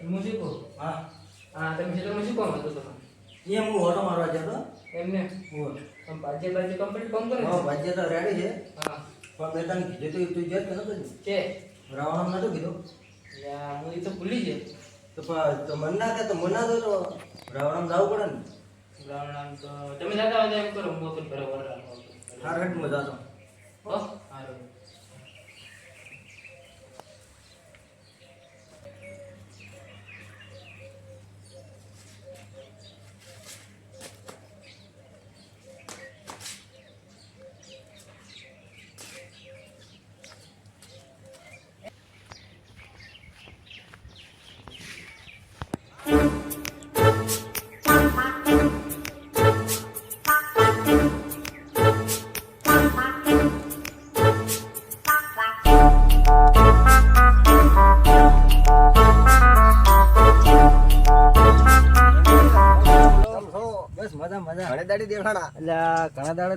હું કહું? હા. હા તમે ખેતરમાં શું કામ હતું તો એ હું ઓટો મારવા જતો એમને? હું ભાજ્ય બાજે કમ્પ્લીટ કામ કરે હા ભાજ્ય તો રેડી છે. હા. પણ મેં તને કીધું તો તું જત નતો છે રાવણ નતું કીધું. યા હું એ તો ભૂલી ગયો. તો પણ તો મન ના કે તો મન ના દો તો રાવણ જવું પડે ને. રાવણ તો તમે જાતા હોય એમ કરો હું તો બરાબર હા રેટ મજા તો હો?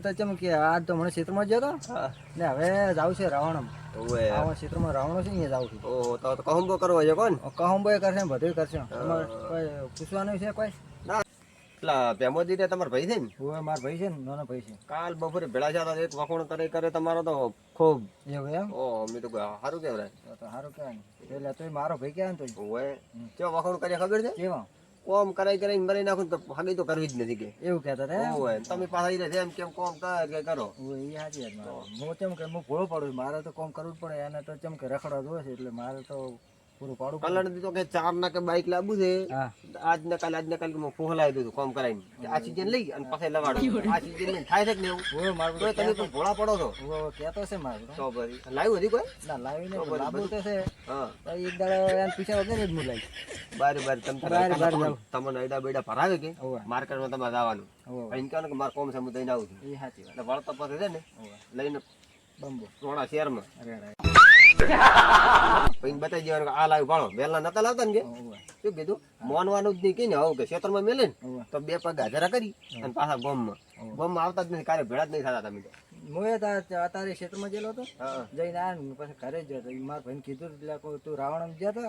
તો ચમ કે આજ તો મને ક્ષેત્રમાં જ હતો ને હવે જાવ છે રાવણમ. ઓવે. આવા ક્ષેત્રમાં રાવણો છે ને જાવ છું. ઓહો તો તો કહુંબો કરવો છે કોણ? કહુંબોય કરશે બધું કરશે. કોઈ પૂછવાનું છે કોઈ? પેલા ભેમોદી ને તમારા ભાઈ છે ને? મારા ભાઈ છે ને નાનો ભાઈ છે. કાલ બપોરે ભેળા જતા એક વખોણ કરે કરે તમારો તો ખૂબ. એવું એમ? ઓ મેં તો સારું કેવરાય તો સારું કહેવાય એટલે તો મારો ભાઈ કહેવાય ને તો વખોણ કરે ખબર છે? કેવા? કોમ કરાઈ કરાઈ મરી નાખું તો હાગી તો કરવી જ નથી કે એવું કહેતા હતા? ઓવે તમે પાછા ઈને એમ કેમ કોમ કર કે કરો એ સાચી વાત. હું કેમ કે હું ભોળો પડું મારે તો કોમ કરવું જ પડે એને તો કેમ કે રખડવા જોઈએ છે એટલે મારે તો પૂરું પડે. દીધો કે ચાર ના કે બાઇક લાવવું છે. આજ ના કાલે આજ ના કાલે હું ફોહલાવી દીધું કોમ કરાવીને. આ સિઝન લઈ અને પછી લવાડું. આ સિઝન ને થાય છે કે નહીં મારું તમે તો ભોળા પડો છો. કહેતો છે મારું તો. ભરી લાવ્યું હતી કોઈ? ના લાવી ને બરાબર, તો છે. એક દાડો એને પૂછ્યા વગર જ હું લાવી બારે બારે તમે બારે બારે તમને જાવ. તમને અયડા બેડા ભરાવે કે. માર્કેટમાં તમારે જવાનું. અહીં કહો કે મારે કોમ છે હું આવું છું. એ સાચી વાત. એટલે વળતા પછી છે ને લઈને બંબો. રોડા શહેરમાં. પછી બતાવી દેવાનું કે આ લાવ્યું ભાણો વહેલા નતા લાવતા ને કે? શું કીધું? મોનવાનું જ નહીં કઈ ને આવું કે ખેતરમાં મેલે ને તો બે પગ હાજરા કરી અને પાછા ગોમમાં. ગોમમાં આવતા જ નથી કારે ભેળા જ નહીં થતા તમે તો. હું એ તા- અત્યારે ક્ષેત્રમાં ગયેલો હતો. જઈને આવ્યો પછી ઘરે જ જતો મારા ભાઈને કીધું એટલે તું રાવણમ જતો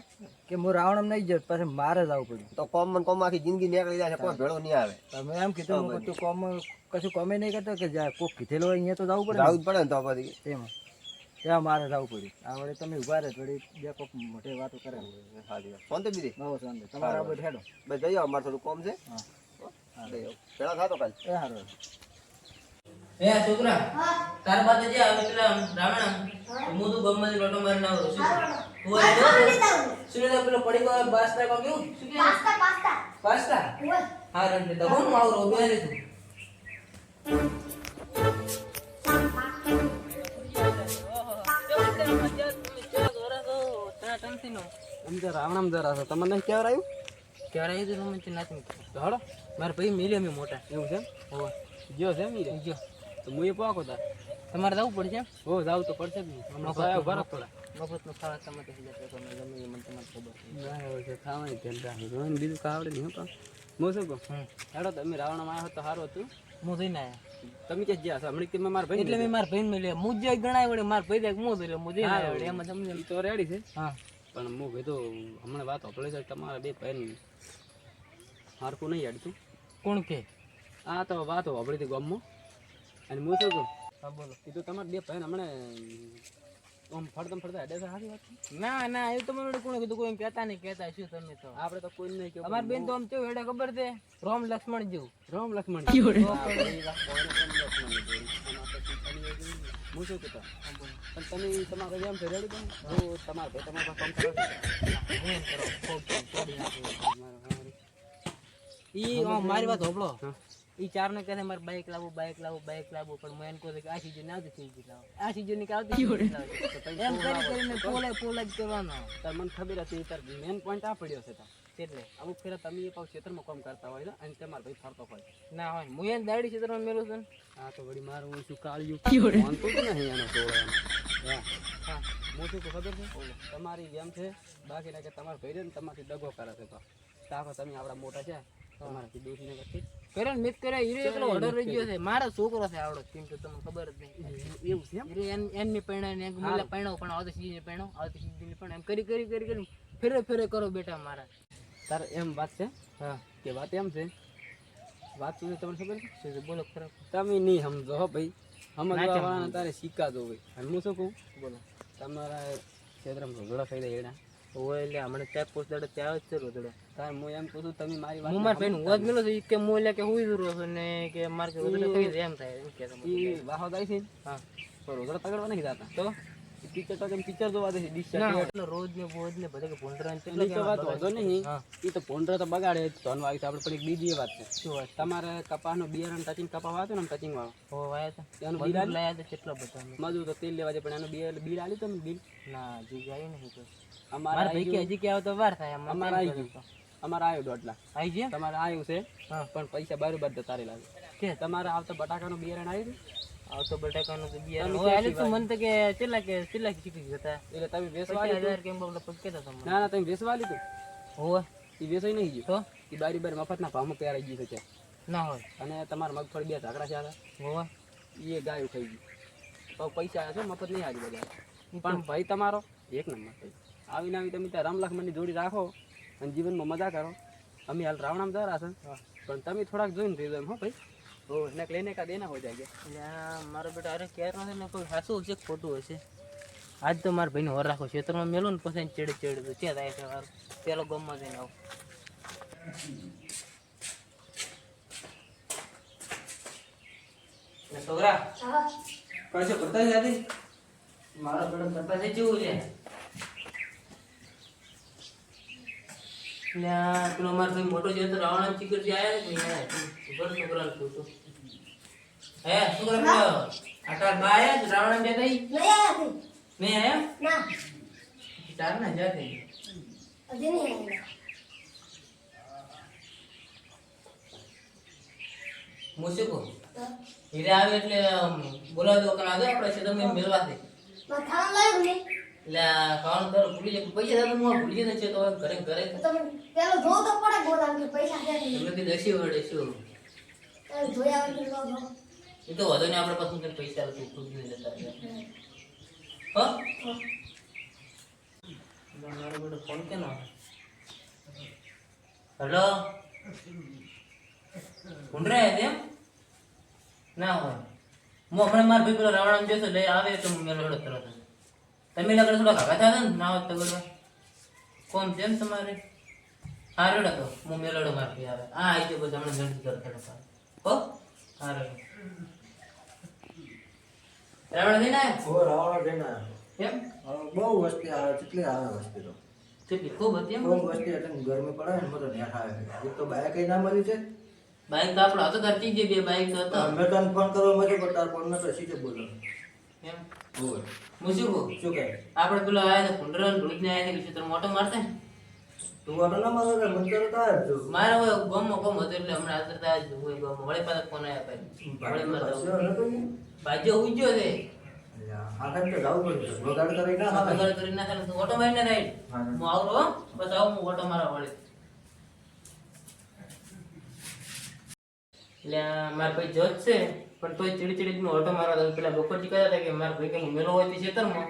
કે હું રાવણમ નહીં જતો પછી મારે જ આવવું પડ્યું. તો કોમ કોમ આખી જિંદગી નીકળી જાય કોઈ ભેળો નહીં આવે. મેં એમ કીધું તું કોમ કશું કોમે નહીં કરતો કે કોક કીધેલો હોય અહીંયા તો જવું પડે જવું જ પડે ને તો પછી. એમાં. ત્યાં મારે જવું પડ્યું. આ વડે તમે ઊભા રહે થોડી બે કોક મોટી વાતો કરે. સારી ફોન તો બીજી બહુ શાંતિ. તમારે આ બધું હેડો. બસ જઈ આવો. મારે થોડું કોમ છે. હા. ભેળા થતો કાલ. એ સારું એ છોકરા તાર બાદ જે આવે પેલા રાવણ હું તો ગમમાં લોટો મારીને આવું છું. તું શું પેલો પડી ગયો પાસ્તા કો કેવું? શું કે પાસ્તા પાસ્તા. પાસ્તા? હા રંડ તો હું આવું રો બે તું તો રાવણામ જરા છે. તમને ક્યારે આવ્યું ક્યારે આવી તમે તો હળો મારા ભાઈ મિલે મે મોટા. એવું છે હો ગયો છે મીરે જો તો હું એ પાકો તાર. તમારે જવું પડશે હો જાવ તો પડશે હમણાં ભરત થોડા. મફતનું ખાવા તમે તો તો ગમે મને તમારે ખબર છે. ના હોય છે ખાવાની ધ્યાન રાખી રોહન બીજું કાવડે નહીં પણ હું શું કહું. હેડો તમે રાવણામાં આવ્યો તો સારું હતું. હું જઈને આવ્યા તમે ક્યાં ગયા છો હમણાં કે મારા ભાઈ એટલે મેં મારા ભાઈને મળ્યા. હું જે ગણાય વળે મારા ભાઈ દેખ હું એટલે હું જઈને આવ્યો એમ એમાં સમજે તો રેડી છે. હા. પણ હું કીધું હમણાં વાત હોપડે છે તમારા બે ભાઈ મારકું નહીં અડતું કોણ કે? આ તો વાત હોપડી હતી ગામમાં. અને હું શું કહું? હા બોલો. કીધું તમારા બે ભાઈ હમણાં આમ ફરતા ફરતા હેડે સારી વાત ના ના એ તો મને કોણ કીધું કોઈ કહેતા નહીં કહેતા શું તમે તો. આપણે તો કોઈ નહીં કેવું અમાર બેન તો આમ કેવું હેડે ખબર છે? રોમ લક્ષ્મણ જેવું રામ લક્ષ્મણ હું શું કહેતો પણ તમે તમારે જેમ તમારા ભાઈ તમારા કામ કરે. ઈ મારી વાત હોભળો. ઈ ચાર ને કહે મારે બાઇક લાવો બાઇક લાવો બાઇક લાવો પણ મેં એને કહું કે આ સીઝન આવતી સીઝન લાવો. આ સીઝનની આવતી. એમ કરી કરીને પોલે પોલે જ કરવાનો. તાર મને ખબર હતી તાર મેન પોઈન્ટ આ પડ્યો છે તાર એટલે અમુક ફેરા તમે એ પાછું ક્ષેત્રમાં કામ કરતા હોય ને અને તમારો ભાઈ ફરતો હોય. ના હોય હું એને દાડી ક્ષેત્રમાં મેળવું છું હા તો વળી મારું હું શું કાળિયું. માનતો જ નહીં એનો એમ. હા. હા શું ખબર છે? તમારી જેમ છે. બાકી ના કે તમારા ભાઈ છે ને તમારથી દગો કરે છે તો. તાકો તમે આપણા મોટા છે. તમારાથી દોષી ને કરતી. કરે મિત કરે હીરો એકલો ઓર્ડર રહી ગયો છે. મારો છોકરો છે આવડો કેમ કે તમને ખબર જ નહીં. એવું છે એમ? હીરો એન એનની પૈણા ને એક પૈણો પણ આવતી સીધી પૈણો આવતી સીધી પણ એમ કરી કરી કરી કરી ફેરે ફેરે કરો બેટા મારા. તાર એમ વાત છે? હા કે વાત એમ છે? વાત શું તમને ખબર છે? બોલો ખરાબ તમે નહીં સમજો હો ભાઈ. સમજવાના તારે શીખાતો ભાઈ. અને હું શું કહું? બોલો. તમારા ક્ષેત્રમાં ઝઘડો થઈ જાય એના. હોય એટલે હમણાં ચેક પોસ્ટ દાડે ત્યાં જ છે રોતડો તાર હું એમ કહું તમે મારી વાત હું મારા ભાઈ નું મેલો છે? ઈ કે હું એટલે કે હું દૂર છું ને કે મારે કે રોતડો થઈ જાય એમ થાય. એમ કે વાહો થાય છે હા. તો રોજડા પકડવા નથી જતા. તો? પિક્ચર તો કેમ ટીચર જોવા દે છે એટલે રોજ ને બોજ ને બધા કે ને કેટલો એ તો વાત વાંધો નહીં. એ તો પોંડરો તો બગાડે ધન વાવી છે આપણે પણ એક બીજી વાત છે. શું વાત તમારે કપાસનો બિયારણ ટચિંગ કપા વાતો ને ટચિંગ વાળો? હો વાયા હતા એનું બિલ લાયા હતા કેટલા બધા મજૂર તો તેલ લેવા છે પણ એનું બિલ બિલ આલી તમે બિલ? ના હજી જાય નહીં તો અમારે ભાઈ કે હજી કે આવે તો વાર થાય અમારા અમારે આવી ગયું અમારે આવ્યું દોઢ લાખ. આવી ગયા? તમારે આવ્યું છે પણ પૈસા બરોબર જતા રહેલા છે. કે? તમારે આવતા બટાકાનું બિયારણ આવ્યું આવતો બટાકાનો તો બિયારણ હોય આલે તો મન તો કે કેટલા કે કેટલા શીખી હતા. એટલે તમે પચાસ હજાર કેમ બોલ પગ તમે ના ના તમે વેચવા તો. હોય ઈ વેચાઈ નહીં ગયો. તો? ઈ બારી બારી મફતના ભાવમાં આવી ગઈ છે ના હોય. અને તમારા મગફળી બે ઝાકડા છે હતા હોય એ ગાયું ખાઈ ગયું તો પૈસા આવ્યા છે મફત નહીં આવી બધા. પણ ભાઈ તમારો એક નંબર આવીને આવી તમે ત્યાં રામલાખ મની જોડી રાખો અને જીવનમાં મજા કરો. અમે હાલ રાવણામ જરા છે. પણ તમે થોડાક જોઈને થઈ એમ હો ભાઈ. તો એને લઈને કા દેના હો જાય એટલે મારો બેટા અરે ક્યારે નથી ને કોઈ સાચું હશે ખોટું હશે? આજ તો મારા ભાઈને હોર રાખો ખેતરમાં મેલું ને પછી ચેડ ચેડ તો ત્યાં થાય છે મારું પેલો ગમમાં જઈને આવું. ને છોકરા કશો કરતા નથી મારો બેટો જેવું છે? પેલો મારો ભાઈ મોટો જે હતો રાવણ ચીકર જે ને છોકરાને પૂછું હે છોકરા પેલો આટાર બા આયા છે રાવણ જે થઈ નહીં આયા? તાર ના જા થઈ હું શું કહું? હીરે આવે એટલે બોલાવી દો કારણ આગળ આપણે છે તમે મેળવા દે. એટલે આ ખાવાનું તારું ભૂલી જાય પૈસા તારું હું ભૂલી છે તો ઘરે ઘરે. ઘરે તમને કે હસી વડે શું? એ તો વધુ ને આપણે પછી કંઈ પૈસા હતું ખુદ નહીં લેતા. હો? મારો ફોન કેનો હેલો ઊંડરે તેમ ના હોય. હું હમણાં મારા ભાઈ પેલો રાવણ જોતો લઈ આવે તો હું મેલો હેડો તરત તમે લગડે થોડા કાકા થયા ને ના હોત તો ગળવા કોમ છે ને તમારે? હા રેડો તો. હું મેલોડો માર ભાઈ આવે. હા આવી જાઓ બધા હમણાં જલ્દી કરો હેડો હો? હા રેડો. રાવણ લઈને આવ્યા રાવણ જઈને આવ્યો. કેમ બહુ વસ્તી આવે કેટલી આવે વસ્તી તો? કેટલી? ખૂબ હતી એમ? બહુ વસ્તી એટલે ગરમી પડે ને બધો નેઠ આવે. એક તો બાઈક કઈ ના મળ્યું છે. બાઈક તો આપણો હતો ધરતી જે બે બાઈક હતો. તને ફોન કરવા મળ્યો પણ તાર ફોન નતો સીધે બોલો. એમ હોય હું શું કહું? શું કહે? આપણે પેલો આવ્યા હતા કુંડરા રોજ ને આવ્યા હતા મોટો મારતા ને તું વાટો ના મારો કે મને તો તાર જો મારે હોય ગમો ગમ હતો એટલે હમણાં થાય જ હોય ગમો. વળે પાછા ફોન આવ્યા ભાઈ વળે મારતા બાજ્યો ઉઈ છે. હા તો જવું પડશે. કરી ના કરી ના ઓટો મારીને રાઈડ. હું આવરો બસ આવું હું ઓટો મારવા વળે. એટલે આ મારા ભાઈ જોત છે પણ તોય ચીડી ચીડી ઓટો મારવા પેલા બપોરજી કહેતા હતા કે મારા ભાઈ કે હું મેલો હોય તે ખેતરમાં.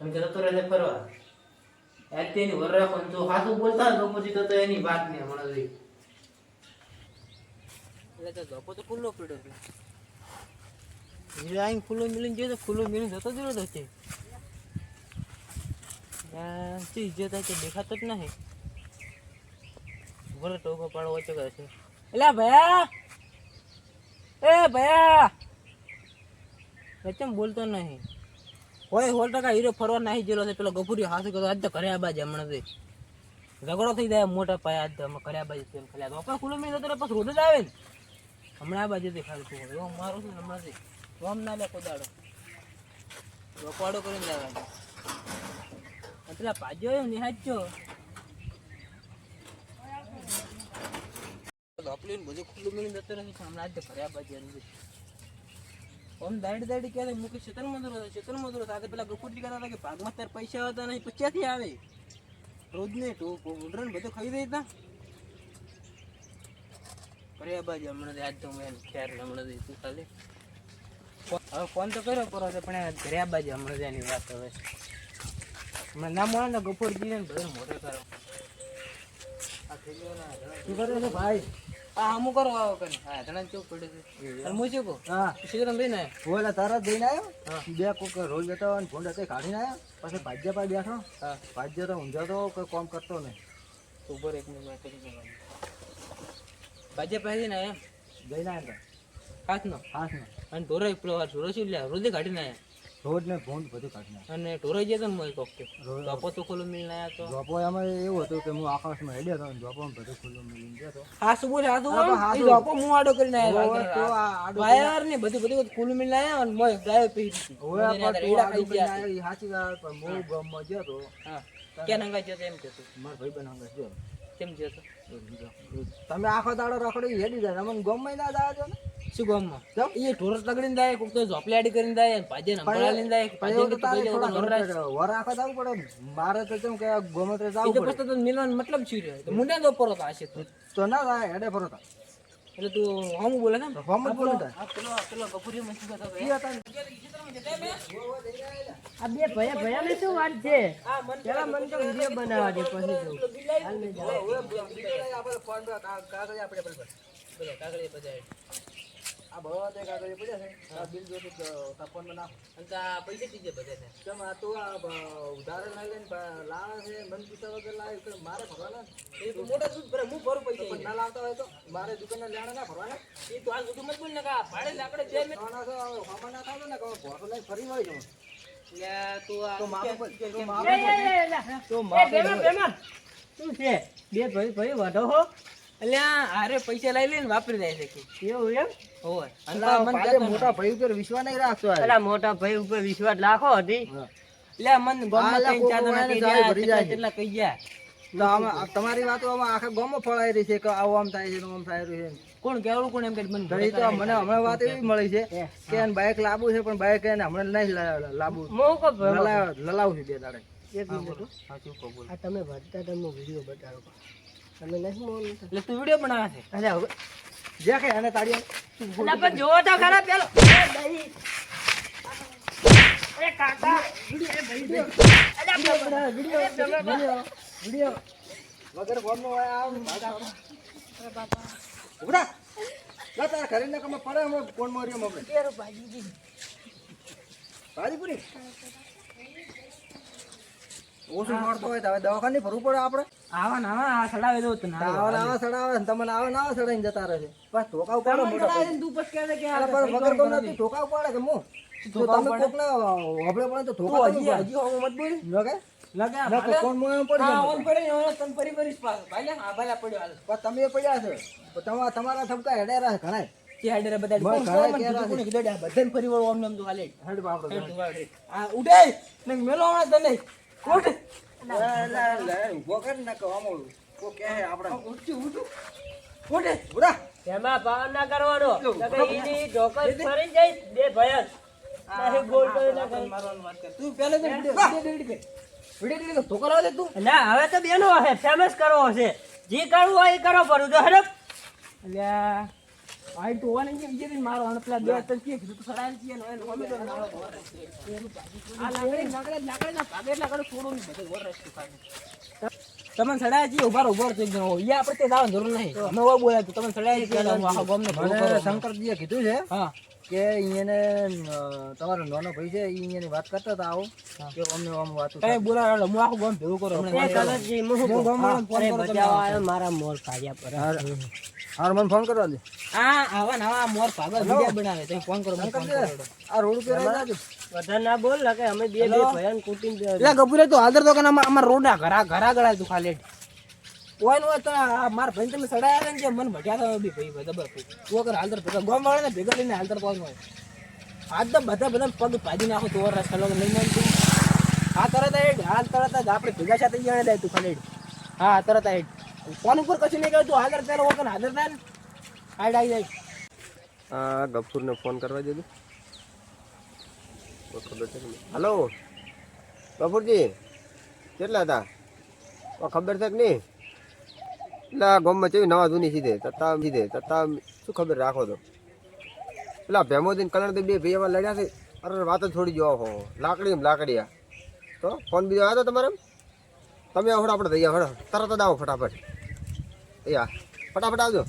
અને કે જતો રહે ફરવા. એની વર રાખો જો હાથું બોલતા તો પછી તો તો એની વાત નહીં હમણાં જોઈ એટલે તો ધોકો તો ખુલ્લો પડ્યો હીરા આઈને ખુલ્લો મિલીને ગયો તો ખુલ્લો મિલીને જતો જ રહ્યો છે. દેખાતો જ નહીં ભલે ટોકો પાડો ઓછો કરે છે. એલા ભયા! એ ભયા! એ બોલતો નહીં હોય હોલ ટકા હીરો ફરવા નાહી ગયેલો છે. પેલો ગભુરિયો હાથ કરતો આજ તો ઘરે આ બાજુ હમણાં થી ઝઘડો થઈ જાય મોટા પાયા આજ તો ઘરે આ બાજુ તેમ ખાલી ધોકા ખુલ્લો મિલી જતો પછી રોડ જ આવે ને. હમણાં આ બાજુથી ખાલી તું એવું મારું છું હમણાંથી રોમ ના લે કોદાડો રોકવાડો કરીને અને પેલા પાજો એમ, નિહાજો ધોપલીને બધું ખુલ્લું મળી જતો રહે હમણાં તો ઘરે આ ઓમ દાડી દાડી ક્યારે મૂકી ક્ષેત્રમાં દૂર હતો ક્ષેત્રમાં દૂર સાથે પેલા ગફુરજી કહેતા હતા કે ભાગમાં તાર પૈસા હતા નહીં, પચાસથી આવે. રોજ ને બધું ખાઈ દેતા હતા ઘરે બાજુ હમણાં આજ તો મેં ખેર હમણાં તું ખાલી. હવે ફોન તો કર્યો કરો તો પણ ઘરે બાજુ હમણાં એની વાત હવે. હમણાં ના મળે ને ગપુરજી ને બધા મોટો કરો. શું કરે છે ભાઈ? આ અમુક કરો આવો કરી હા ધણા ચોક પડે છે? હું. શીખરમ ભાઈ ને તારા જઈને આવ્યો. બે કોક રોજ જતો અને કાઢીને આવ્યો. પછી ભાજ્ય પાસે બેઠો. હા. ભાજ્ય તો ઊંઝો કોઈ કામ કરતો નહીં. ઉપર એક મિનિટ બાજે પાસે ને જઈને આવ્યો હાથનો? હાથ ને અને ઢોરાઈ પેલો આ ઢોરો શું લે રોજે કાઢીને આયા રોજ ને ભૂંડ બધું કાઢીને અને ઢોરાઈ ગયા તો કોક રોજ- બાપો તો ખોલું મિલને આયા તો? જોપો એમાં એવું હતું કે હું આકાશમાં હેડ્યો હતો જોપો બધું ખુલ્લું મિલ ગયો હતો. હા, આડો કરીને વાયર ને બધું બધું ખુલ્લું અને મોય ગાયો પી હવે મને પણ તું એના આડું ખાઈ ગયા કરીને સાચી વાત પણ હું. ગામમાં ગયો તો ક્યાં નંગા જતો એમ કહેતો? મારા ભાઈ બહેન હંગાત ગયો. કેમ જતો તમે આખો દાડો રખડી હેડી જાય. તમને ગામમાં ના દાડો ને. શું ગામમાં એ ઢોર તગડીને જાય કોક તો ઝોપલી આડી કરીને જાય ભાજે નંબરા જાય ભાજે તો તારે થોડા વર રાખ. ઘર વર આખો જવું પડે. મારે તો કેમ કે ગોમત્રે એ પડે પછી તો મિલવાનો મતલબ શું રહ્યો? તો મુંડા તો પરો આશે તો. તો ના થાય હેડે ફરો એટલે તું હમ બોલે ને ફોર્મ જ બોલી આ પેલો પેલો ગફુરી મસ્તી કરતો હતો, ઈ હતા આ બે ભયા ભયા ને શું વાત છે? આ મન તો વીડિયો બનાવવા દે પછી જવું હવે બીજો લઈ આપણે ફોન પર કા- કાગળિયા આપણે બોલો કાગળિયા બધાય. આ ભરવા દે કાગળિયા પડ્યા છે. આ બિલ જોતું તો તારા અને આ પૈસા કીધે બધા છે કેમ આ તું આ બ- લઈ લઈને લાવે છે મન પૂછ્યા વગર લાવે કે મારે ભરવાના એ તો મોટા દૂધ ભરે હું ભરું પૈસા પણ ના લાવતા હોય તો? મારે દુકાનના લેણા ના ભરવાના? એ તો આ બધું મત બોલ ને કા ભાડે લાકડે જે મેં ભરવાના તો હવે ના થાય ને કે હવે ભોસો ફરી વળી જવું. તું આ તો મારું પણ- તો મારું. તો મારું. શું છે? બે ભાઈ ભાઈ વધો હો? અલ્યા હારે પૈસા લઈ લઈને વાપરી જાય છે એવું એમ? હોય અને મોટા ભાઈ ઉપર વિશ્વાસ નહીં રાખતો. મોટા ભાઈ ઉપર વિશ્વાસ રાખો હતી. મન ગોમાં કેટલા કહી ગયા. તમારી વાતો આખા ગામમાં ફળાઈ રહી છે કે આવું આમ થાય છે આમ થાય રહ્યું છે કોણ કેવડું કોણ એમ કે મને તો તો મને હમણાં વાત એવી મળી છે કે એને બાઇક લાબુ છે પણ બાઇક એને હમણાં નહીં લા- લાવવું હું કહું ભાઈ, લલાવ- છે બે દાડે. એક મિનિટ આ તમે વધતા તમે વીડિયો બતાવો. તમે નહીં મોન એટલે તું વિડિયો બનાવે છે. અરે હવે. જે કે એને તાળી અલા, પણ જોવો તો ખરા પેલો. એ કાકા. એ ભાઈ, વિડિયો વિડિયો વીડિયો વગર ફોનનો હોય આમ ઉભરા. લા તારા ઘરે ને કમે પડે હમણાં ફોન માર્યો આપણે ભાજીપુરી ઓછું મળતો હોય તો હવે દવાખાને ફરવું પડે આપણે. આવા ના આવા સડાવે દો તને આવા ને આવા સડાવે તમને આવા ના આવા સડાઈને જતા રહે છે. બસ ઠોકા ઉપાડો મોટો તું પછી કહે કે આ પર વગર કોમ નથી ઠોકા ઉપાડે કે હું તો તમે કોકને હોભળે પણ તો ઠોકા હજી હજી હવે મત બોલ. લગે? લગે તો કોણ મોય પડે હા ઓન પડે ને તન પરી ફરી પાસ ભાઈ આ ભાઈ પડ્યો હાલ. પણ તમે પડ્યા છો. તમારા તમારા થપકા હેડેરા છે ઘણાય. કે હાડે બધા બસ, ઘણા ફરી વળો હાલે હેડ બાપડો આ ને મેલો હમણાં તને. કર ને કહો. ઉઠું ઉઠું. તેમાં ના કરવાનો ઈની ઢોકર ફરી જાય બે નહીં બોલતો ના કરે. તું વિડિયો વિડિયો delete કર. વિડિયો delete કર. તો કરાવ દે તું. ના હવે તો બેનો હે ફેમસ કરવો છે જે કરવું હોય એ કરો પડું તો હેડપ અલ્યા. આઈ તો ઓને મારો પેલા બે કે કીધું તો સડાય છે ને એને હોમે તો આ લાકડી લાકડી લાકડી ના ભાગે લાકડી છોડો ને બધે વર રસ્તો કાઢે તમને સડાય છે ઊભા ઊભા તો એક જણો ઈ આપણે તે જવાની જરૂર નહીં. અમે ઓય બોલ્યા તો તમને સડાય છે ગામને ભેગું શંકરજીએ કીધું છે હા. કે અહીંયાને અ, તમારો નાનો ભાઈ છે ઈ અહીંયાની વાત કરતા હતા આવો. કે અમને આમ વાત તમે બોલા એટલે હું આખું ગામ ભેગું કરો એ હમણાં હું મારા મોર કાઢ્યા પર. હાર મને ફોન કરવા દે. આ આવા નવા મોર ભાગા વિડિયો બનાવે તો ફોન કરો મને ફોન કરો. આ રોડ પર આવી બધા ના બોલ કે અમે બે બે ભયાન કુટીને એટલે ગપુરે તો હાલદર તો કે અમાર રોડા ઘરા ઘરા ગળા તું ખાલી. કોઈ હોય તો માર ભાઈ તમે સડાયા ને જે મન ભટ્યા તો બી ભાઈ જબર ભાઈ. તું અગર હાલતર ભેગા, ગોમ વાળા ને ભેગા લઈને હાલતર કોણ હોય. આજ તો બધા બધા પગ ભાજી નાખો, તો રસ ખલો લઈને આવીને તું. હા તરત હેડ હાલ તરત જ આપણે ભેગા સાથે જણે દે તું ખાલી હા તરત હેડ. ફોન ઉપર કશું નહીં કહ્યું તું હાલર ત્યારે વગર હાજર થાય ને હાઈડ આવી જાય. હા ગફુરને ફોન કરવા દેજો? હલો, ગફુરજી, કેટલા હતા? ખબર છે કે નહીં? એટલે આ ગામમાં ચેવી નવા જૂની સીધે તત્તા સીધે તત્તા શું ખબર રાખો તો. પેલા ભેમોદીન કલર બે ભાઈ એમાં લડ્યા છે અરે વાત જ છોડી જવા હો લાકડી એમ લાકડી આ તો ફોન બીજો આવ્યો તો તમારે તમે આવો આપણે ગયા હડો તરત જ આવો ફટાફટ. એ ફટાફટ આવજો.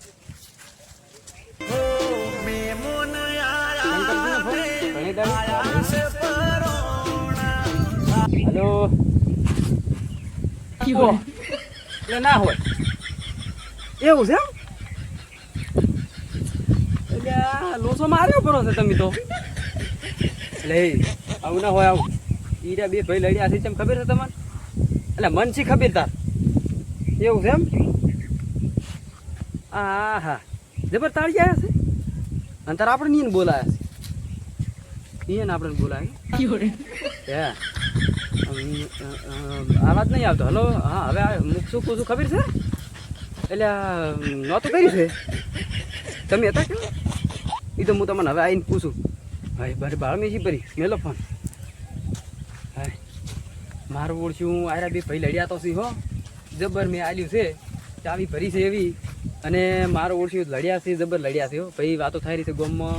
હેલો. ના હોય. એવું છે એમ? લોસો માર્યો પડો છે તમે તો. એટલે આવું ના હોય આવું. ઈરા બે ભાઈ લડ્યા છે તેમ ખબર છે તમને? એટલે મન છે ખબર તાર. એવું છે એમ? આ હા જબર તાળી આવ્યા છે? અને તાર આપણે નહીં બોલાયા છે. એને આપણે બોલાય હે. આવાજ નહીં આવતો. હલો, હા, હવે મુખ શું પૂછું ખબર છે? એટલે નહોતું કર્યું છે? તમે હતા કે? એ તો હું તમને હવે આવીને પૂછું. ભાઈ બારે બાળમી છી ભરી. મેલો ફોન હાય. મારું ઓળખ્યું હું આયરા બે ભાઈ લડ્યા તો સી હો. જબર મેં આલ્યું છે. ચાવી ભરી છે એવી. અને મારું ઓળખ્યું લડ્યા છે, જબર લડ્યા છે, હો. ભાઈ, વાતો થઈ રહી છે ગોમમાં.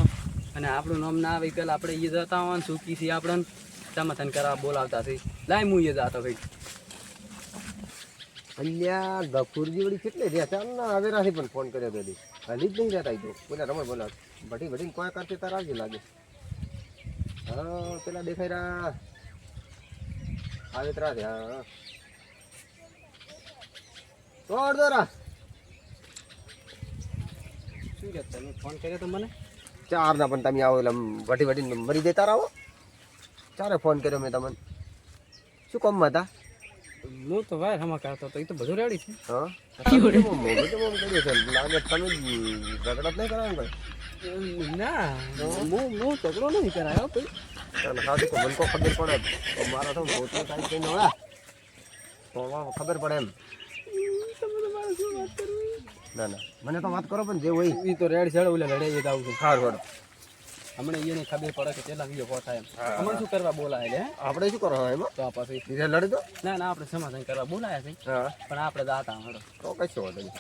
અને આપણું નામ ના આવે પહેલાં આપણે એ જતા હોવાનું સુખી છે આપણને સમાધાન કરવા બોલાવતા છે. લાય હું એ જાતો ભાઈ. અલ્યા ગફુરજી વળી કેટલે રહ્યા ચાલ ના હવે નથી પણ ફોન કર્યો તો હલી જ નહીં રહેતા તો. બોલા રમણ બોલા ભટી ભટીને કોઈ કરતે તાર આવજો લાગે. હા પેલા દેખાઈ રહ્યા. આવે ત્રા છે હા. તો અડધો રા શું કે તમે? ફોન કર્યો તો મને? ચાર ના પણ તમે આવો એટલે ભટી વટી વટીને મરી દેતા રહો. ચારે ફોન કર્યો મેં તમને. શું કામમાં હતા? હું તો ભાઈ હમા કરતો તો એ તો બધું રેડી છે. હા? લાગે તમે ઝઘડો જ નહીં કરવાનું ભાઈ ના. હું? હું ઝઘડો નહીં કરાયો ભાઈ સાચું તો મને કો ખબર પડે તો મારા તો પોતે કાંઈ કઈ નવડા તો ખબર પડે એમ. ના ના. મને તો વાત કરો પણ જે હોય એ તો રેડ છે ઓલે લડે એ આવું છે સારું સારું હમણાં એને ખબર પડે કે કેટલા વીડિયો કોટા શું કરવા બોલાય હે? આપણે શું કરો એમાં? તો પછી ધીરે લડી દો? ના ના આપણે સમાધાન કરવા બોલાયા છે. પણ આપણે દાતા હમણાં. તો કશો વાંધો નહીં.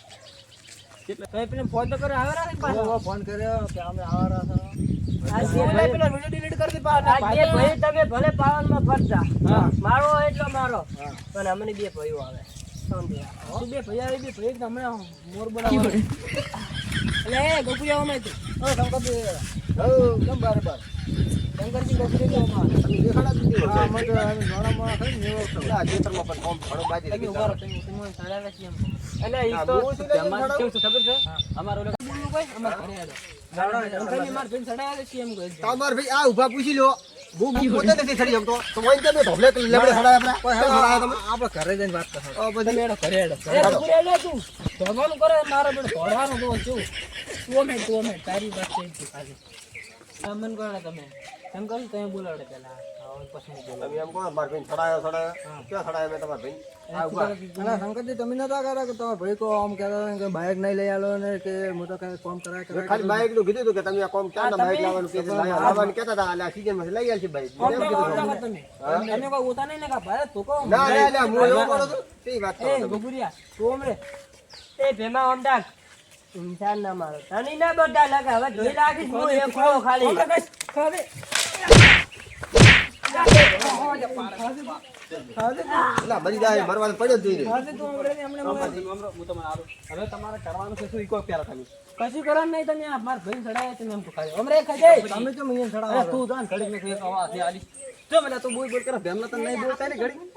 તમે પેલા ફોન તો કર્યો ફોન કે અમે આવવાના છો આ પેલા પેલા વિડિયો ડિલીટ કરી દે પાછા આ બે ભાઈ તમે ભલે પાવનમાં ફરતા મારો એટલો મારો. પણ અમને બે ભાઈઓ આવે. સમજ્યા? બે ભાઈ આવે? બે મોર બનાવો એટલે એ ગોપુરિયા અમે ઓ કેમ દેખાડા નથી હા અમે તો અમે નાણામાં થઈ ને એવો છો. આ ઊભા? કેવું પૂછી લો ઘરે જઈને વાત એનો ઘરે કરે મારો બેન ધોવાનું અમે તારી વાત છે મન કરે તમે. એમ કહો તમે બોલાવડે પેલા. કે તમારા ભાઈ કો આમ કહેતા હતા કે બાઇક નહીં લઈ આલો ને કે હું તો કઈ કોમ કરાય ખાલી બાઇકનું કીધું હતું કે તમે કોમ ક્યાં બાઇક લાવવાનું કેતા હતા એટલે આ માં લઈ આલશે બાઇક. મેં એમ કીધું હતું. તમે. તમે કોઈ ઉતા નહીં ને કા ભાઈ તું કહો ના ના હું એવું બોલું છું. તે વાત કરો તું એ ભેમા ઓમડાક ઇન્સાન ના મારો. તની ના બધા લાગે. હવે જોઈ રાખીશ હું એકલો ખાલી. હવે તમારે કરવાનું છે શું? ઈ કોઈ પહેલા તમે. તમે તો તમે બોલ બોલ કરે. ભેમલા તને નહીં બોલતા ને ઘડી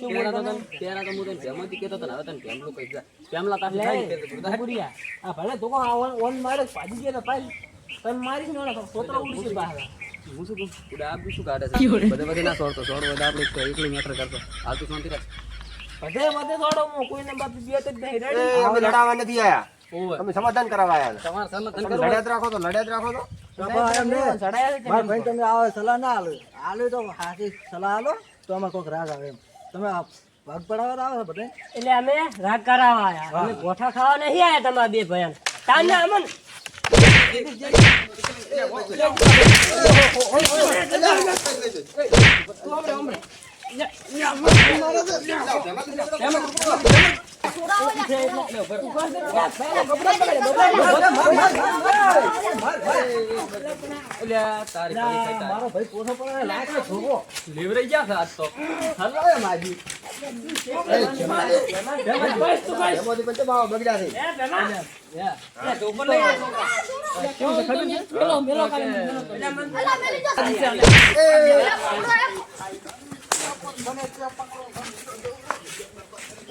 પેલા તો તને પેલા તો હું તને ભેમતી કહેતો હતો હવે તને ભેમલું કહી દે ભેમલા તાર થાય ને તે તો આ ભલે તું કહો ઓન ઓન મારે ભાજી ગયા તો પાલ તમે મારીશ ને ઓલા સોતરા ઉડશે બહાર. હું શું કહું ઉડા આપ શું કાઢે છે? બધે બધે ના સોડતો સોડ વધે આપણે તો એકલું મેટર કરતો. હાલ તું શાંતિ રાખ. બધે બધે થોડો હું કોઈને બાપ બે તો નહીં એ રેડી. નથી આયા. ઓય સમાધાન કરાવવા આયા. સમાધાન લડ્યા રાખો તો લડ્યા રાખો તો. ભાઈ તમે આવો સલાહ ના આલો. આલો તો હાથી સલાહ આલો તો આમાં કોઈક રાગ આવે એમ. તમે ભાગ પડાવવા આવો છો બધે એટલે અમે રાગ કરાવવા આવ્યા અમે ગોઠા ખાવા નહીં આવ્યા તમારા બે ભયન તાને અમન પડી થઈ તારી. મારો ભાઈ પોસો પડે લાકડે ધોવો લેવરાઈ ગયા છે આજ તો હલાવે માજી પણ બગડ્યા છે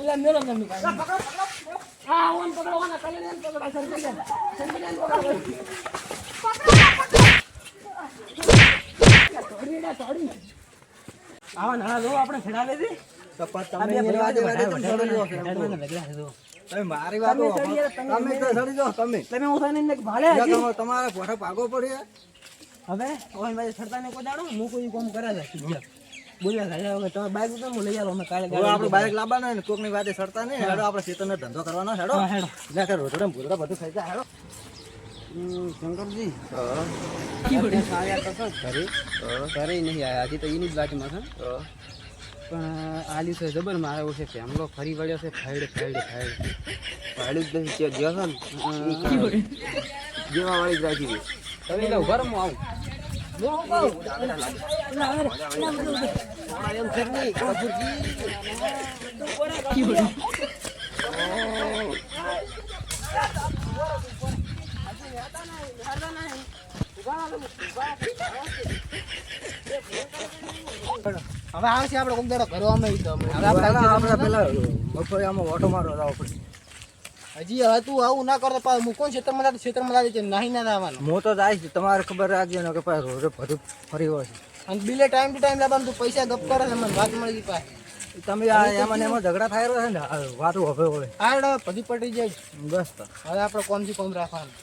મેલો મેલો કાઢી મેલો એટલે મેલો તમે હા ઓન પકડો ઓન કલે ને પકડો સર કલે આવા નાના જો આપણે છેડાવે લેતી તમારે તમારે પોઠો ભાગવો પડે હવે? ભાઈ છડતા ને કોઈ દાડો? હું કોઈ કામ કરા બોલ્યા થાય હવે તમે બાઈક હું લઈ આલો અમે કાલે હવે આપણે બાઈક લાવવાના ને કોકની વાતે સડતા નહીં. હેડો આપણે ખેતરનો ધંધો કરવાનો હેડો. હેડો. એટલે કે રોટડા ને બધું ખાઈ જાય હેડો. શંકરજી. ઘરે? ઘરે નહીં આવ્યા હજી તો એની જ બાજુમાં છે. પણ આલી તો જબર મારે છે ફેમલો ફરી વળ્યો છે ફાઈડ ફાઈડ ફાઈડ. ફાઈડ જ નથી ત્યાં જ્યાં છે ને. જેવા વાળી જ રાખી દે તમે એટલે ઊભા રમો હું આવું. હવે આવશે આપણે કોક દાડો ઘરો અમે તો હવે આપણે પેલા બપોરે આમાં ઓટો મારવા જાવ પડે હજી હતું આવું ના કરતો પાછું હું કોણ ક્ષેત્રમાં જાતો ક્ષેત્રમાં જાતો છે નહીં ના આવવાનું હું તો જાય તમારે ખબર રાખજો ને કે પાછું રોજે ફરી હોય છે. અને બિલે ટાઈમ ટુ ટાઈમ લાવવાનું તું પૈસા ગપ કરે છે મને વાત મળી ગઈ પાસે તમે આ એમાં ને એમાં ઝઘડા થાય છે ને? વાતો હવે હોય. આ બધી પટી જાય. બસ હવે આપણે કોમથી કોમ રાખવાનું.